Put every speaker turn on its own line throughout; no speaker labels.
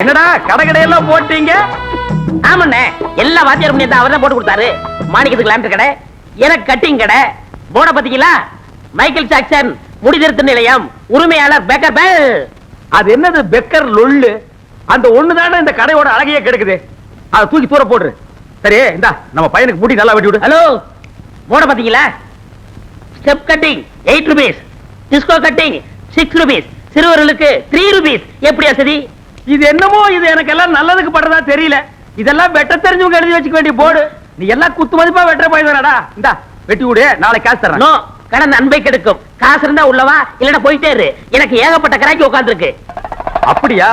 என்னடா கடை கடையெல்லாம் போட்டீங்க?
ஆமாண்ணே எல்லா வாத்தியார் பண்ணி அவர் தான் போட்டு கொடுத்தாரு. மாணிக்கத்துக்கு லேம்பு கடை எனக்கு கட்டிங் கடை போர்டை பாத்தீங்களா மைக்கேல் ஜாக்சன் முடிதிருத்த நிலையம் உரிமையாளர் பேக்கர் பெல்
அது என்னது பெக்கர் லொள்ளு அந்த ஒண்ணுதானே இந்த கடையோட அழகையே கெடுக்குது? அதை தூக்கி தூர போடுறு சரி இந்தா நம்ம பையனுக்கு முடி நல்லா வெட்டி விடு.
ஹலோ போர்டை பாத்தீங்களா step cutting eight rupees disco cutting six rupees சிறுவர்களுக்கு த்ரீ ருபீஸ் எப்படி வசதி
இது என்னமோ இது எனக்கு எல்லாம் நல்லதுக்கு படுறதா தெரியல. இதெல்லாம் வெட்ட தெரிஞ்சவங்க எழுதி வச்சுக்க வேண்டிய போர்டு நீ எல்லாம் குத்து மதிப்பா வெட்டுற போயிருடா இந்தா வெட்டி விடு நாளைக்கு காசு தரேன்
நோ கடந்த அன்பை கெடுக்கும். காசு இருந்தா உள்ளவா இல்லன்னா போயிட்டே இரு. எனக்கு ஏகப்பட்ட கிராக்கி உட்காந்துருக்கு
அப்படியா.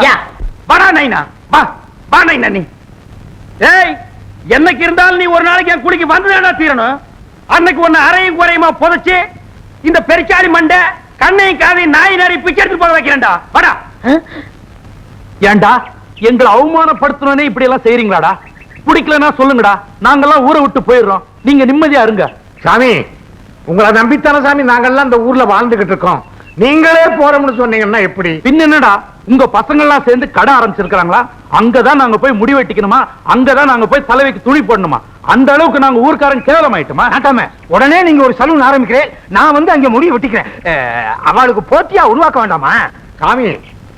வாடா நைனா. வா வா நைனா நீ. ஏய் என்னைக்கு இருந்தாலும் நீ ஒரு நாளைக்கு என் குடிக்கு வந்துதாடா தீரணும்? அன்னைக்கு ஒன்னு அரையும் குறையுமா புதைச்சு இந்த பெருச்சாளி மண்டை கண்ணையும் காதையும் நாய் நாரி பிச்சை எடுத்து போக வைக்கிறேன்டா. வாடா. ஏன்டா எங்களை அவமானப்படுத்தணும்னே இப்படி எல்லாம் செய்றீங்களாடா? பிடிக்கலன்னா சொல்லுங்கடா. நாங்கெல்லாம் ஊரை விட்டு போயிடுறோம். நீங்க நிம்மதியா இருங்க.
சாமி உங்களை நம்பித்தானே சாமி நாங்கெல்லாம் இந்த ஊர்ல வாழ்ந்துகிட்டு இருக்கோம். நீங்களே போறோம்னு சொன்னீங்கன்னா எப்படி?
பின்ன என்னடா? உங்க பசங்க எல்லாம் சேர்ந்து கடை ஆரம்பிச்சிருக்காங்களா அங்கதான் நாங்க போய் முடி வெட்டிக்கணுமா? அங்கதான் நாங்க போய் தலைவைக்கு துணி போடணுமா? அந்த அளவுக்கு நாங்க ஊர்க்காரன் கேவலமாயிட்டுமா?
நாட்டாம உடனே நீங்க ஒரு சலூன் ஆரம்பிக்கிறேன். நான் வந்து அங்க முடிவு வெட்டிக்கிறேன். அவளுக்கு போட்டியா உருவாக்க வேண்டாமா? சாமி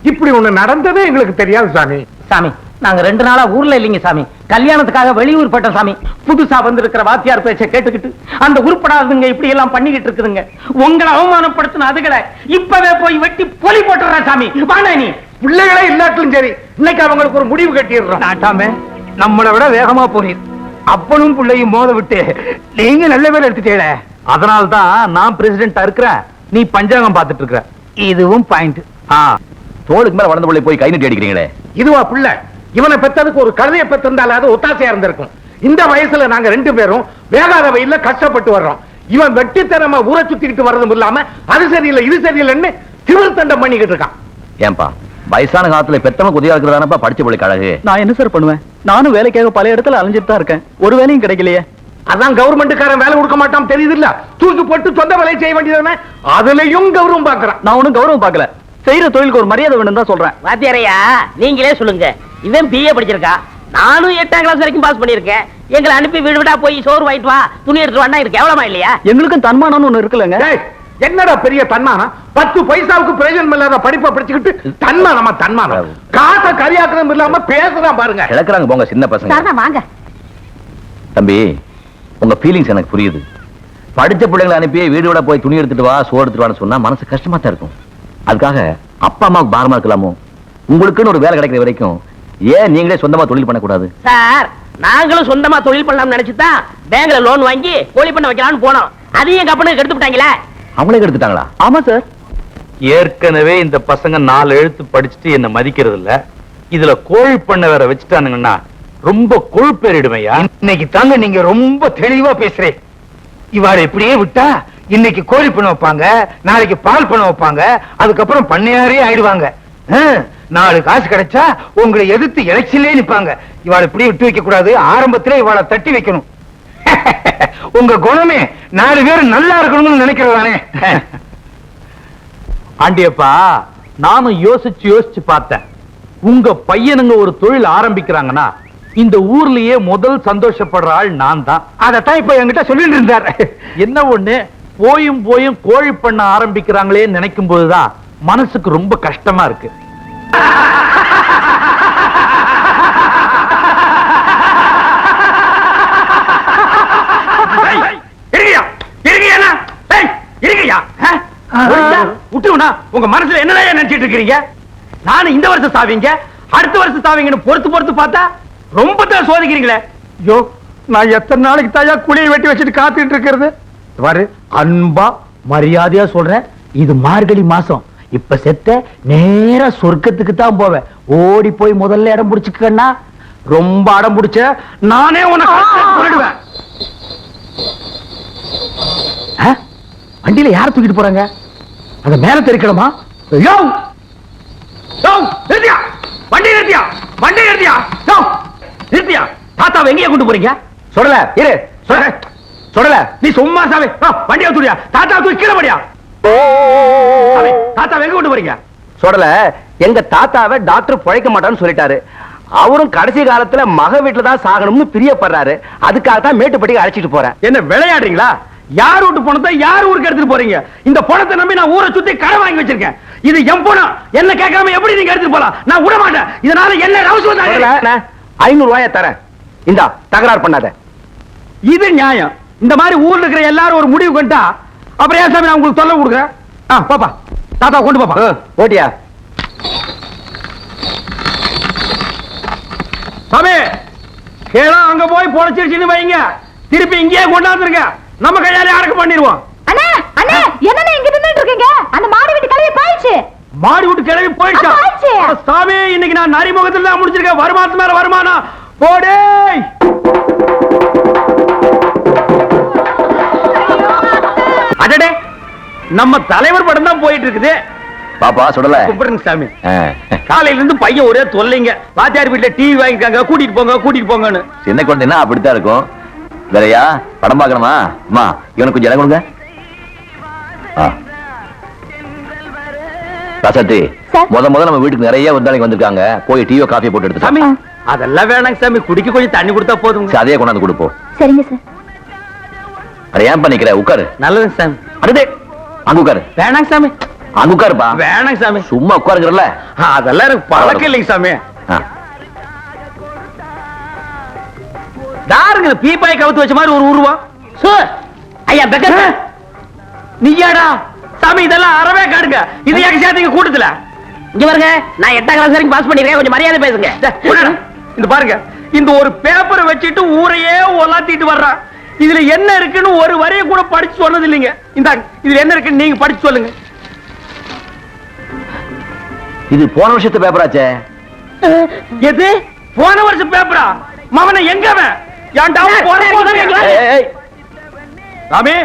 இப்படி ஒண்ணு நடந்ததே எங்களுக்கு தெரியாது சாமி.
சாமி நாங்க ரெண்டு நாளா ஊர்ல இல்லைங்க சாமி. கல்யாணத்துக்காக வெளியூர் பட்டோம் சாமி.
புதுசா வந்திருக்கிற வாத்தியார் பேச்ச கேட்டுக்கிட்டு அந்த உருப்படாதுங்க இப்படி எல்லாம் பண்ணிக்கிட்டு இருக்குதுங்க. உங்களை அவமானப்படுத்தின அதுகளை இப்பவே போய் வெட்டி பொலி போட்டுறா சாமி. வாடா நீ
பிள்ளைகளே இல்லாட்டிலும் சரி இன்னைக்கு அவங்களுக்கு ஒரு முடிவு கட்டிடுறோம்.
நாட்டாம நம்மளை விட வேகமா போறீர்
அப்பனும் பிள்ளையும் மோத விட்டு நீங்க நல்ல பேர் எடுத்துட்டீங்களே.
அதனால தான் நான் பிரசிடென்டா இருக்கிறேன் நீ பஞ்சாங்கம் பார்த்துட்டு இருக்கிற. இதுவும் பாயிண்ட் ஆ.
தோளுக்கு மேல வளர்ந்த பிள்ளை போய் கை நீட்டி அடிக்கிறீங்களே?
இதுவா பிள்ளை? இவனை பெத்ததுக்கு ஒரு கழுதையை பெத்திருந்தால அது ஒத்தாசையா இருந்திருக்கும். இந்த வயசுல நாங்க ரெண்டு பேரும் வேகாத வயல்ல கஷ்டப்பட்டு வர்றோம். இவன் வெட்டித்தனமா ஊரை சுத்திக்கிட்டு வர்றதும் இல்லாம அது சரியில்லை இது சரியில்லைன்னு திமிர் தண்டம் பண்ணிக்கிட்டு இருக்கான்.
ஏன்பா வயசான காலத்துல பெத்தவங்க உதவியா இருக்கிறதானப்பா படிச்ச பிள்ளைக்கு அழகு?
நான் என்ன சார் பண்ணுவேன்? நானும் வேலைக்காக பல இடத்துல அலைஞ்சிட்டு தான் இருக்கேன். ஒரு வேலையும் கிடைக்கலையே.
அதான் கவர்மெண்ட்டுக்காரன் வேலை கொடுக்க மாட்டான் தெரியுது இல்ல? தூக்கி போட்டு சொந்த வேலையை செய்ய வேண்டியதானே அதுலயும் கௌரவம் பாக்குறான்
நான் ஒண்ணும் கௌரவம் பார்க்கல. செய்யற தொழிலுக்கு ஒரு மரியாதை வேணும் தான் சொல்றேன்.
வாத்தியாரையா நீங்களே சொல்லுங்க. இவன் பிஏ படிச்சிருக்கா. நானும் எட்டாம் கிளாஸ் வரைக்கும் பாஸ் பண்ணிருக்கேன் எங்களை அனுப்பி வீடு வீடா போய் சோறு வாங்கிட்டு வா. துணி எடுத்து வாண்டா இருக்கு எவ்வளமா இல்லையா?
எங்களுக்கும் தன்மானம்னு ஒண்ணு இருக்குல்லங்க.
டேய், என்னடா பெரிய தன்மானம்? பத்து பைசாவுக்கு பிரயோஜனம் இல்லாத படிப்பை படிச்சுக்கிட்டு தன்மானமா தன்மானம்? காசை கரியாக்குறதும் இல்லாம பேசுறான் பாருங்க.
கிழக்குறாங்க போங்க சின்ன பசங்க.
வாங்க.
தம்பி உங்க ஃபீலிங்ஸ் எனக்கு புரியுது. படிச்ச பிள்ளைங்களை அனுப்பி வீடு விட போய் துணி எடுத்துட்டு வா சோறு எடுத்துட்டு வான்னு சொன்னா மனசு கஷ்டமா தான் இருக்கும். அதுக்காக அப்பா அம்மாவுக்கு பாரமா இருக்கலாமோ? உங்களுக்குன்னு ஒரு வேலை கிடைக்கிற வரைக்கும் ஏன் நீங்களே சொந்தமா தொழில் பண்ணக்கூடாது?
சார் நாங்களும் சொந்தமா தொழில் பண்ணலாம்னு நினைச்சுதான் பேங்க்ல லோன் வாங்கி கோழி பண்ண வைக்கலாம்னு போனோம். அதையும் எங்க அப்பனுக்கு எடுத்து விட்டாங்களே
அவங்களே எடுத்துட்டாங்களா
ஆமா சார். ஏற்கனவே இந்த பசங்க நாலு எழுத்து படிச்சுட்டு என்ன மதிக்கிறது இல்ல இதுல கோழி பண்ண வேற வச்சுட்டானுங்கன்னா ரொம்ப கொழுப்பேறிடுமையா?
இன்னைக்கு தாங்க நீங்க ரொம்ப தெளிவா பேசுறேன் இவாளை இப்படியே விட்டா இன்னைக்கு கோழி பண்ண வைப்பாங்க நாளைக்கு பால் பண்ண வைப்பாங்க அதுக்கப்புறம் பண்ணையாரே ஆயிடுவாங்க. நாலு காசு கிடைச்சா உங்களை எதிர்த்து எலெக்ஷன்லயே நிப்பாங்க. இவாளை இப்படியே விட்டு வைக்க கூடாது ஆரம்பத்திலே இவாளை தட்டி வைக்கணும். உங்க குணமே நாலு பேர் நல்லா இருக்கணும்னு நினைக்கிறதானே
ஆண்டியப்பா நானும் யோசிச்சு யோசிச்சு பார்த்தேன். உங்க பையனுங்க ஒரு தொழில் ஆரம்பிக்கிறாங்கன்னா இந்த ஊர்லயே முதல் சந்தோஷப்படுற ஆள் நான் தான்.
அதத்தான் இப்ப என்கிட்ட சொல்லிட்டு இருந்தார்.
என்ன ஒண்ணு? போயும் போயும் கோழி பண்ண ஆரம்பிக்கிறாங்களே நினைக்கும் போதுதான் மனசுக்கு ரொம்ப கஷ்டமா இருக்கு. விட்டுவனா உங்க மனசுல என்னதான் நினைச்சிட்டு இருக்கீங்க நானும் இந்த வருஷம் சாவீங்க அடுத்த வருஷம் சாவீங்கன்னு பொறுத்து பொறுத்து பார்த்தா ரொம்ப தான் சோதிக்கிறீங்களே.
ஐயோ நான் எத்தனை நாளைக்கு தாயா குழியை வெட்டி வச்சுட்டு காத்துட்டு இருக்கிறது? பாரு அன்பா மரியாதையா சொல்றேன். இது மார்கழி மாசம். இப்ப செத்த நேரா சொர்க்கத்துக்கு தான் போவேன். ஓடி போய் முதல்ல இடம் பிடிச்சுக்கன்னா ரொம்ப அடம் பிடிச்ச நானே உனக்கு வண்டியில யார தூக்கிட்டு போறாங்க? அந்த மேல தெரிக்கணுமா? யோ! யோ! நிறுத்தியா? வண்டி நிறுத்தியா? வண்டி நிறுத்தியா? நிறுத்தியா? தாத்தாவை எங்கேயே கொண்டு போறீங்க? சொல்லல. இரு. சொல்ல சொல்லல. நீ சும்மா சாமி. வண்டியை தூடியா தாத்தா தூக்கி கீழே படியா? தாத்தா எங்க கொண்டு போறீங்க?
சொல்லல.
எங்க தாத்தாவை டாக்டர் பிழைக்க மாட்டான்னு சொல்லிட்டாரு. அவரும் கடைசி காலத்துல மக வீட்டுல தான் சாகணும்னு பிரியப்படுறாரு. அதுக்காக தான் மேட்டுப்பட்டிக்கு அழைச்சிட்டு போறேன்.
என்ன விளையாடுறீங்களா? யார் வீட்டு பணத்தை யார் ஊருக்கு எடுத்துட்டு போறீங்க? இந்த பணத்தை நம்பி நான் ஊரை சுத்தி கடை வாங்கி வச்சிருக்கேன். இது என் பணம். என்ன கேட்காம எப்படி நீங்க எடுத்துட்டு போலாம்? நான் விட மாட்டேன். இதனால என்ன அவசியம்
ஐநூறு ரூபாய தரேன். இந்தா தகராறு பண்ணாத.
இது நியாயம். இந்த மாதிரி ஊர்ல இருக்கிற எல்லாரும் ஒரு முடிவு கொண்டா அப்புறம் ஏன் சாமி நான் உங்களுக்கு தொல்லை கொடுக்குறேன்? ஆ பாப்பா. தாத்தா கொண்டு பாப்பா.
ஓட்டியா
சாமி கேளா அங்க போய் பொழைச்சிருச்சுன்னு வைங்க. திருப்பி இங்கேயே கொண்டாந்துருங்க. நம்ம கையாலே அடக்கம் பண்ணிடுவோம்.
அண்ணே அண்ணே என்னண்ணே இங்க நின்னுட்டு இருக்கீங்க? அந்த மாடி வீட்டு கழுவி போயிடுச்சு.
மாடி விட்டு கிளம்பி போயிடுச்சா? சாமி இன்னைக்கு நான் நரிமுகத்துல தான் முடிச்சிருக்கேன் வருமானத்து மேல வருமானம். போடே அடடே நம்ம தலைவர் படம் தான் போயிட்டு இருக்குது
பாப்பா சுடல.
கும்பிடுங்க சாமி. காலையில இருந்து பையன் ஒரே தொல்லைங்க. வாத்தியார் வீட்டுல டிவி வாங்கிக்காங்க கூட்டிட்டு போங்க கூட்டிட்டு போங்கன்னு.
சின்ன குழந்தைன்னா அப்படித்தான் இருக்கும். வேறையா படம் பார்க்கணுமா? அம்மா இவனுக்கு கொஞ்சம் இடம் கொடுங்க. ஆ. ராசாத்தி. முத முத நம்ம வீட்டுக்கு நிறைய விருந்தாளிங்க வந்திருக்காங்க. போய் டீயோ காஃபி போட்டு எடுத்து
சாமி அதெல்லாம் வேணாங்க சாமி. குடிக்க கொஞ்சம் தண்ணி கொடுத்தா போதுங்க
அதே கொண்டாந்து கொடுப்போம்
சரிங்க சார்.
ஏன் பண்ணிக்கிற உட்காரு.
நல்லதுங்க சாமி.
அடுத்தே. அங்க உட்காரு.
வேணாங்க சாமி.
அங்க உட்காருப்பா.
வேணாங்க சாமி.
சும்மா உட்காருங்கிறல்ல.
அதெல்லாம் எனக்கு பழக்கம் இல்லைங்க சாமி. தாருங்க பீப்பாய் கவுத்து வச்ச மாதிரி ஒரு உருவம்.
சார் ஐயா பெக்கர்.
நீயாடா. சாமி இதெல்லாம் அறவே காடுங்க. இது சேர்த்தீங்க கூட்டத்துல.
இங்க பாருங்க. நான் எட்டாம் கிளாஸ் வரைக்கும் பாஸ் பண்ணிருக்கேன். கொஞ்சம் மரியாதை பேசுங்க.
இந்த பாருங்க. இந்த ஒரு பேப்பரை வச்சுட்டு ஊரையே ஒலாத்திட்டு வர்றான் இதுல என்ன இருக்குன்னு ஒரு வரியை கூட படிச்சு சொன்னது இல்லைங்க இந்த இதுல என்ன இருக்குன்னு நீங்க படிச்சு சொல்லுங்க.
இது போன வருஷத்து பேப்பராச்சே?
எது? போன வருஷம் பேப்பரா? மவனை எங்க அவன்? ஏன்டா அவன் போன போதும் எங்களை-
ஏய், ஏய்,
சாமி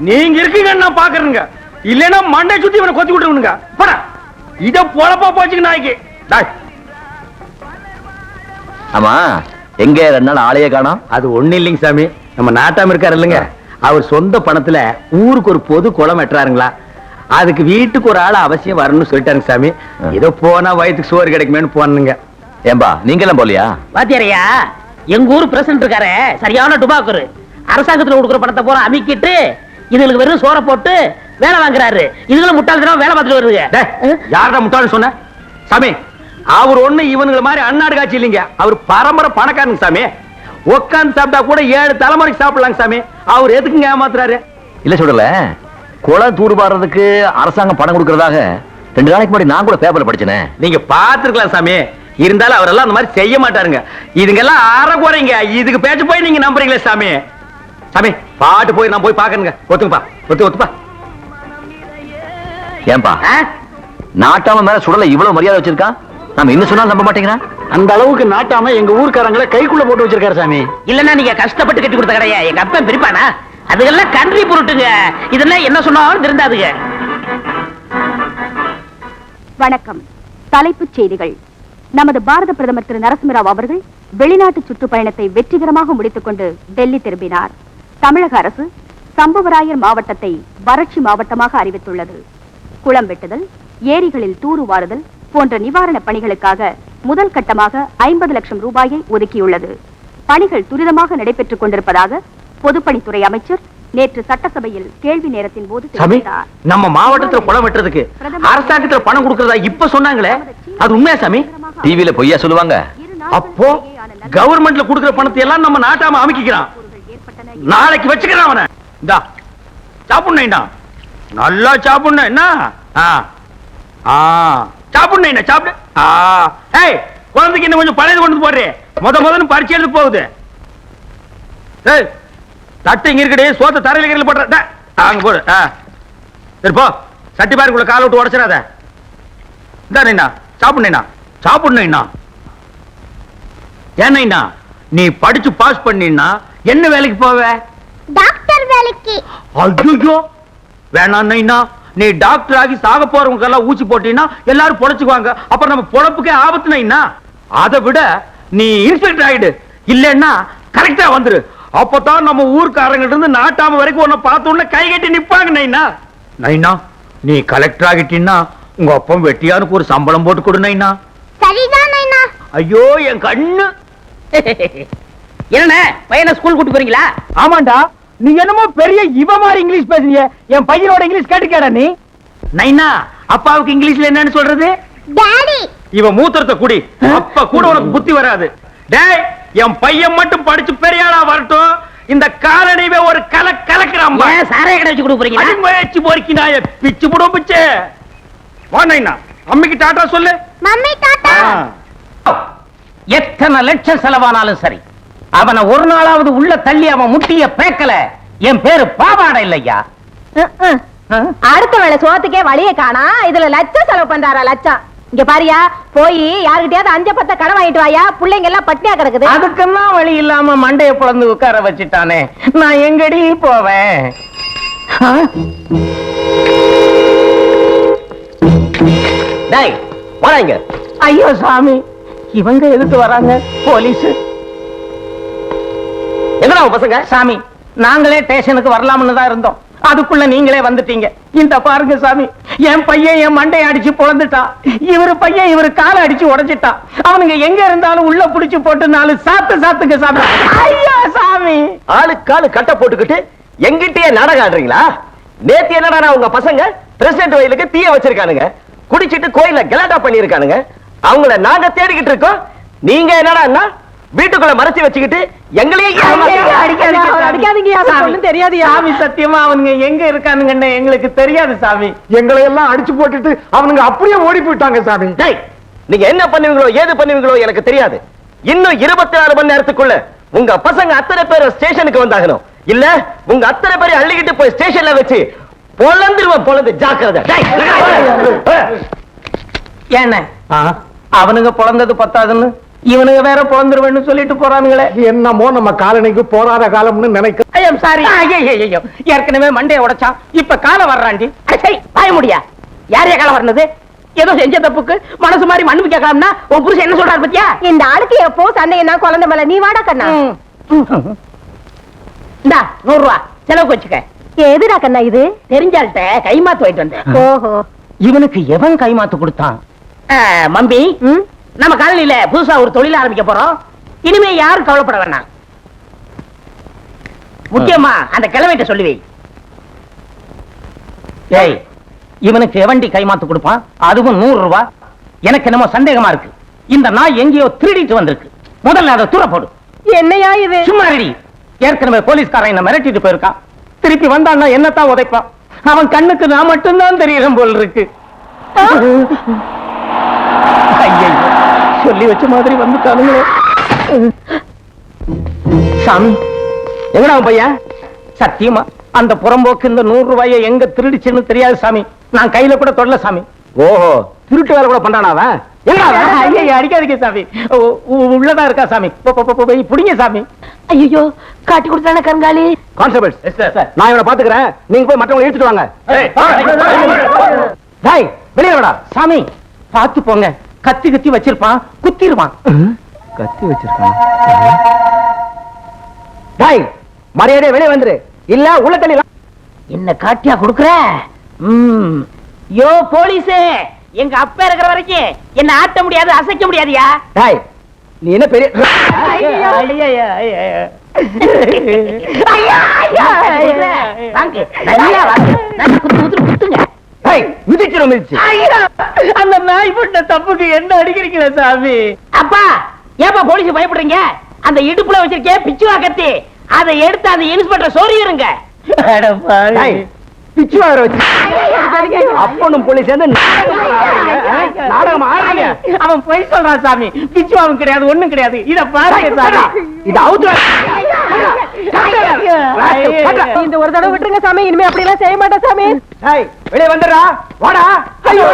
நீங்க இருக்கீங்கன்னு நான் பாக்குறேங்க இல்லைன்னா மண்டை சுத்தி இவனை கொத்தி விட்டுருவனுங்க. போடா. இத பொழப்பா போச்சுங்க நாய்க்கு.
ஆமா எங்க ரெண்டு நாள் ஆளையே காணோம்?
அது ஒண்ணு இல்லைங்க சாமி. நம்ம நாட்டாம இருக்காரு இல்லைங்க. அவர் சொந்த பணத்துல ஊருக்கு ஒரு பொது குளம் வெட்டுறாருங்களா? அதுக்கு வீட்டுக்கு ஒரு ஆள் அவசியம் வரணும்னு சொல்லிட்டாருங்க சாமி. ஏதோ போனா வயிற்றுக்கு சோறு கிடைக்குமேன்னு போனுங்க
ஏம்பா நீங்க எல்லாம் போலியா
வாத்தியாரையா எங்க ஊர் பிரசிடண்ட் இருக்காரு சரியான டுபாக்கரு. அரசாங்கத்துல கொடுக்குற பணத்தை பூரா அமிக்கிட்டு இதுகளுக்கு வெறும் சோற போட்டு வேலை வாங்குறாரு. இதுகளும் முட்டாள்தனம் வேலை பார்த்துட்டு வருதுங்க.
டேய், யார்டா முட்டாள்னு சொன்ன? சாமி அவர் ஒண்ணு இவனுங்கள மாதிரி அன்னாடு காட்சி இல்லைங்க. அவர் பரம்பரை பணக்காரங்க சாமி. உட்கார்ந்து சாப்பிட்டா கூட ஏழு தலைமுறைக்கு சாப்பிடலாங்க சாமி. அவர் எதுக்குங்க ஏமாத்துறாரு?
இல்ல சொல்லல குளம் தூர்வாடுறதுக்கு அரசாங்கம் பணம் கொடுக்கறதாக ரெண்டு நாளைக்கு முன்னாடி நான் கூட பேப்பர்ல படிச்சேனே.
நீங்க பாத்துருக்கலாம் சாமி. இருந்தாலும் அவரெல்லாம் அந்த மாதிரி செய்ய மாட்டாருங்க. இதுங்கெல்லாம் அற குறைங்க இதுக்கு பேச்சு போய் நீங்க நம்புறீங்களே சாமி. சாமி பாட்டு போய் நான் போய் பாக்கணுங்க ஒத்துங்கப்பா. ஒத்து ஒத்துப்பா.
ஏன்பா? நாட்டாம மேல சுடல இவ்வளவு மரியாதை வச்சிருக்கான் நாம இன்னும் சொன்னாலும் நம்ப மாட்டேங்கிறான்
அந்த அளவுக்கு நாட்டாம எங்க ஊர்க்காரங்களை கைக்குள்ள போட்டு வச்சிருக்காரு சாமி.
இல்லன்னா நீங்க கஷ்டப்பட்டு கட்டி கொடுத்த கடையா. எங்க அப்பன் பிரிப்பானா? அதுக்கெல்லாம் கன்றி பொருட்டுங்க. இதெல்லாம் என்ன சொன்னாலும் திருந்தாதுங்க.
வணக்கம். தலைப்புச் செய்திகள். நமது பாரத பிரதமர் திரு நரசிம்மராவ் அவர்கள் வெளிநாட்டு சுற்றுப்பயணத்தை வெற்றிகரமாக முடித்துக் கொண்டு டெல்லி திரும்பினார். தமிழக அரசு சம்புவராயர் மாவட்டத்தை வறட்சி மாவட்டமாக அறிவித்துள்ளது. குளம் வெட்டுதல் ஏரிகளில் தூர்வாறுதல் போன்ற நிவாரணப் பணிகளுக்காக முதல் கட்டமாக ஐம்பது லட்சம் ரூபாயை ஒதுக்கியுள்ளது. பணிகள் துரிதமாக நடைபெற்றுக் கொண்டிருப்பதாக பொதுப்பணித்துறை அமைச்சர் நேற்று சட்டசபையில் கேள்வி நேரத்தின் போது
நம்ம மாவட்டத்துல குளம் வெட்டுறதுக்கு அரசாங்கத்துல பணம் கொடுக்கறதா இப்ப சொன்னாங்களே? அது உண்மையா சாமி?
டிவில பொய்யா சொல்லுவாங்க.
அப்போ கவர்மெண்ட்ல கொடுக்கிற பணத்தை எல்லாம் நம்ம நாட்டாம அமைக்கிறான் நாளைக்கு வச்சுக்கிறேன் அவனை. இந்தா சாப்பிடணும் நல்லா சாப்பிடணும் என்ன? ஆ. சாப்பிடணும் சாப்பிடு. ஏய் குழந்தைக்கு இன்னும் கொஞ்சம் பழையது கொண்டு வந்து போடுறே. முத முதன்னு பரிச்சை எழுத போகுது. ஏய் தட்டு இங்க இருக்கடே சோத்த தரையில கரையில போடுற அங்க போடு ஆ. சரி போ. சட்டி பாருக்குள்ள காலை விட்டு உடச்சிடாத. இந்த நைனா சாப்பிடணும் சாப்பிடணும் ஏன்னா நீ படிச்சு பாஸ் பண்ணினா என்ன வேலைக்கு போவ?
டாக்டர் வேலைக்கு.
ஐயோ வேணாம் நைனா. நீ டாக்டர் ஆகி சாக போறவங்க எல்லாம் ஊசி போட்டீங்கன்னா எல்லாரும் பொழைச்சுக்குவாங்க அப்புறம் நம்ம பொழப்புக்கே ஆபத்து நைனா அதை விட நீ இன்ஸ்பெக்டர் ஆயிடு. இல்லைன்னா கரெக்டா வந்துரு. அப்பதான் நம்ம ஊர்க்காரங்கிட்ட இருந்து நாட்டாம வரைக்கும் உன்னை பார்த்த உடனே கை கட்டி நிப்பாங்க நைனா. நைனா நீ கலெக்டர் ஆகிட்டீன்னா உங்க அப்பன் வெட்டியானுக்கு ஒரு சம்பளம் போட்டு கொடு நைனா.
சரிதான் நைனா.
ஐயோ என் கண்ணு.
என்ன பையனை ஸ்கூல் கூட்டு போறீங்களா?
ஆமாண்டா. நீ என்னமோ பெரிய இவ மாதிரி இங்கிலீஷ் பேசுறீங்க என் பையனோட இங்கிலீஷ் கேட்டுக்கேடா நீ.
நைனா அப்பாவுக்கு இங்கிலீஷ்ல என்னன்னு சொல்றது?
டாடி.
இவ மூத்திரத்தை குடி. அப்ப கூட உனக்கு புத்தி வராது. டேய் என் பையன் மட்டும் படிச்சு பெரிய ஆளா வரட்டும். இந்த காலனிவே ஒரு கல கலக்குறான்.
ஏன் சாராய கடை வச்சு கொடுக்க போறீங்களா
அடிமுயற்சி பொறுக்கி நாய. பிச்சு புடும் பிச்சு. வா நைனா. அம்மிக்கு டாட்டா சொல்லு.
Mummy tata.
எத்தனை லட்சம் செலவானாலும் சரி. அவனை ஒரு நாளாவது உள்ள தள்ளி அவன் முட்டிய பேக்கல. என் பேரு பாவாடை இல்லையா?
அடுத்த வேளை சோத்துக்கே வழியை காணா. இதுல லட்சம் செலவு பண்றாரா லட்சம். இங்க பாரியா போய் யாருகிட்டயாவது அஞ்ச பத்த கடன் வாங்கிட்டு வாயா? பிள்ளைங்க எல்லாம் பட்டினியா கிடக்குது.
அதுக்கெல்லாம் வழி இல்லாம மண்டைய புலந்து உட்கார வச்சுட்டானே. நான் எங்கடி போவேன்? ஐயோ சாமி. இவங்க எதுக்கு வராங்க? போலீஸ். எங்கடா பசங்க? சாமி நாங்களே ஸ்டேஷனுக்கு வரலாம்னு தான் இருந்தோம். அதுக்குள்ள நீங்களே வந்துட்டீங்க. இந்த பாருங்க சாமி என் பையன் என் மண்டையை அடிச்சு பொழந்துட்டான் இவரு பையன் இவரு காலை அடிச்சு உடைச்சிட்டான் அவனுங்க எங்க இருந்தாலும் உள்ள புடிச்சு போட்டு நாலு சாத்து சாத்துங்க சாமி. ஐயா சாமி.
ஆளுக்காலு கட்ட போட்டுக்கிட்டு எங்கிட்டயே நாடகம் ஆடுறீங்களா? நேத்து என்னடா உங்க பசங்க? பிரசிடென்ட் வயலுக்கு தீய வச்சிருக்கானுங்க. குடிச்சிட்டு கோயில கலாட்டா பண்ணிருக்கானுங்க அவங்கள நாங்க தேடிக்கிட்டு இருக்கோம். நீங்க என்னடா வீட்டுக்குள்ள மறைச்சு வச்சுக்கிட்டு எங்களையே
சாமி. சாமி. சத்தியமா அவனுங்க எங்க இருக்கானுங்கன்னு எங்களுக்கு தெரியாது சாமி.
எங்களை எல்லாம் அடிச்சு போட்டுட்டு அவனுங்க அப்படியே ஓடி போயிட்டாங்க சாமி.
டேய், நீங்க என்ன பண்ணுவீங்களோ ஏது பண்ணுவீங்களோ எனக்கு தெரியாது. இன்னும் இருபத்தி நாலு மணி நேரத்துக்குள்ள உங்க பசங்க அத்தனை பேர் ஸ்டேஷனுக்கு வந்தாகணும். இல்ல உங்க அத்தனை பேரை அள்ளிக்கிட்டு போய் ஸ்டேஷன்ல வச்சு பொழந்துருவேன் பொழந்து. ஜாக்கிரதை. டேய்.
என்ன அவனுங்க பிறந்தது பத்தாதுன்னு? இவனுங்க வேற பிறந்துருவேன்னு சொல்லிட்டு போறானுங்களே.
என்னமோ நம்ம காலனிக்கு போராத காலம்னு நினைக்க
ஐயம் சாரி ஐயோ ஏற்கனவே மண்டைய உடைச்சான் இப்ப கால வர்றாண்டி. அடச்சை பாய முடியா? யாரையா கால வர்றது? ஏதோ செஞ்ச தப்புக்கு மனசு மாதிரி மண்ணு கேட்கலாம்னா உன் புருஷன் என்ன சொல்றாரு பத்தியா?
இந்த ஆளுக்கு எப்போ சண்டைனா குழந்தை மேல. நீ வாடா கண்ணா.
இந்தா நூறு ரூபா செலவுக்கு வச்சுக்க.
எதுடா கண்ணா இது?
தெரிஞ்சால்கிட்ட கைமாத்து வாங்கிட்டு வந்தேன்.
ஓஹோ.
இவனுக்கு எவன் கைமாத்து கொடுத்தான்? மம்பி? நம்ம காலனியில புதுசா ஒரு தொழில் ஆரம்பிக்க போறோம். இனிமே யாரும் கவலைப்பட வேணாம் முக்கியமா அந்த கிழமைட்ட சொல்லி வை. ஏய் இவனுக்கு எவண்டி கைமாத்து கொடுப்பான்? அதுவும் நூறு ரூபாய் எனக்கு என்னமோ சந்தேகமா இருக்கு. இந்த நாய் எங்கேயோ திருடிட்டு வந்திருக்கு. முதல்ல அதை தூர போடு.
என்னையா இது?
சும்மா ரெடி ஏற்கனவே போலீஸ்காரன் என்ன மிரட்டிட்டு போயிருக்கான். திருப்பி வந்தான்னா என்னத்தான் உதைப்பான்? அவன் கண்ணுக்கு நான் மட்டும்தான் தெரியறேன் போல் இருக்கு. ஐயையோ, சொல்லி வச்ச மாதிரி வந்துட்டானுங்களே சாமி எங்கடா அவன் பையன்? சத்தியமா அந்த புறம்போக்கு இந்த நூறு ரூபாயை எங்க திருடிச்சுன்னு தெரியாது சாமி. நான் கையில கூட தொடல சாமி.
ஓஹோ. திருட்டு வேலை கூட பண்றானா அவன்?
அடிக்காதீங்க சாமி. உ- உ- உள்ளதா இருக்கா சாமி? போ, போ, போ, போ, போய் புடிங்க சாமி.
ஐயோ காட்டி கொடுத்தானே கருங்காலி.
கான்ஸ்டபிள்ஸ் நான் இவனை பாத்துக்கிறேன் நீங்க போய் மற்றவங்களை எடுத்துட்டு வாங்க.
டேய் வெளியே வாடா. சாமி பாத்து போங்க. கத்தி கத்தி வச்சிருப்பான் குத்திருவான்.
கத்தி வச்சிருக்கான். டாய் மரியாதையா வெளியே வந்துரு. இல்ல உள்ள தள்ளி
என்ன காட்டியா குடுக்குற. யோ போலீஸே எங்க அப்பா இருக்கிற வரைக்கும் என்ன ஆட்ட முடியாது அசைக்க முடியாதுயா?
டாய் நீ என்ன பெரிய
ஐயா, ஐயா, ஐயா, ஐயா. ஐயா, ஐயா, ஐயா. வாங்க, நல்லா வாங்க. நல்லா குத்து, குத்து, குத்துங்க.
டாய் மிதிச்சிரும் மிதிச்சு.
ஐயா, அந்த நாய் பண்ண தப்புக்கு என்ன அடிக்கிறீங்களா சாமி? அப்பா ஏப்பா போலீஸ் பயப்படுறீங்க? அந்த இடுப்புல வச்சிருக்கே பிச்சுவா கத்தி. அதை எடுத்து அந்த இன்ஸ்பெக்டர் சொறியிருங்க
டாய் பிச்சு வாங்குற வச்சு அப்பனும் போலீஸ் சேர்ந்து நாடகம் ஆடுறீங்க?
அவன் பொய் சொல்றான் சாமி. பிச்சுவாவும் கிடையாது ஒண்ணும் கிடையாது. இத பாருங்க சாமி.
இது
இந்த ஒரு தடவை விட்டுருங்க சாமி இனிமே அப்படி எல்லாம் செய்ய மாட்டேன் சாமி.
வெளியே வந்துடுறா. வாடா.
ஐயோ.